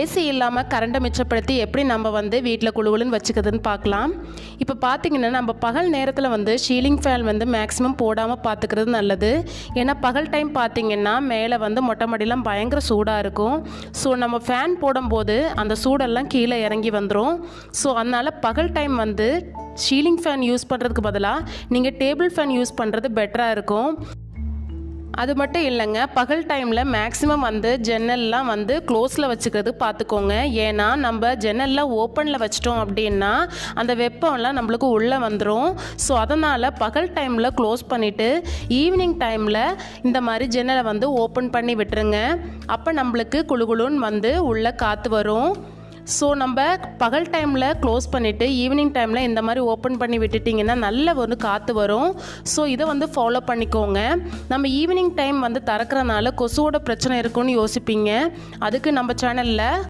AC இல்லாமல் கரண்ட்டை மிச்சப்படுத்தி எப்படி நம்ம வந்து வீட்டில் குழுவுலன்னு வச்சுக்கிறதுன்னு பார்க்கலாம் இப்போ பார்த்தீங்கன்னா நம்ம பகல் நேரத்தில் வந்து ஷீலிங் ஃபேன் வந்து மேக்ஸிமம் போடாமல் பார்த்துக்கிறது நல்லது. ஏன்னா பகல் டைம் பார்த்தீங்கன்னா மேலே வந்து மொட்டை மாடிலாம் பயங்கர சூடாக இருக்கும். ஸோ நம்ம ஃபேன் போடும்போது அந்த சூடெல்லாம் கீழே இறங்கி வந்துடும் ஸோ அதனால் பகல் டைம் வந்து ஷீலிங் ஃபேன் யூஸ் பண்ணுறதுக்கு பதிலாக நீங்கள் டேபிள் ஃபேன் யூஸ் பண்ணுறது பெட்டராக இருக்கும். அது மட்டும் இல்லைங்க பகல் டைமில் மேக்ஸிமம் வந்து ஜன்னல்லாம் வந்து க்ளோஸில் வச்சுக்கிறது பார்த்துக்கோங்க. ஏன்னா நம்ம ஜன்னல்லாம் ஓப்பனில் வச்சிட்டோம் அப்படின்னா அந்த வெப்பம்லாம் நம்மளுக்கு உள்ளே வந்துடும் ஸோ அதனால் பகல் டைமில் க்ளோஸ் பண்ணிவிட்டு ஈவினிங் டைமில் இந்த மாதிரி ஜன்னலை வந்து ஓப்பன் பண்ணி விட்டுருங்க. அப்போ நம்மளுக்கு குழுகுழுன்னு வந்து உள்ளே காற்று வரும். ஸோ நம்ம பகல் டைமில் க்ளோஸ் பண்ணிவிட்டு ஈவினிங் டைமில் இந்த மாதிரி ஓப்பன் பண்ணி விட்டுட்டிங்கன்னா நல்ல வந்து காற்று வரும். ஸோ இதை வந்து ஃபாலோ பண்ணிக்கோங்க. நம்ம ஈவினிங் டைம் வந்து திறக்கிறனால கொசுவோட பிரச்சனை இருக்குன்னு யோசிப்பீங்க. அதுக்கு நம்ம சேனலில்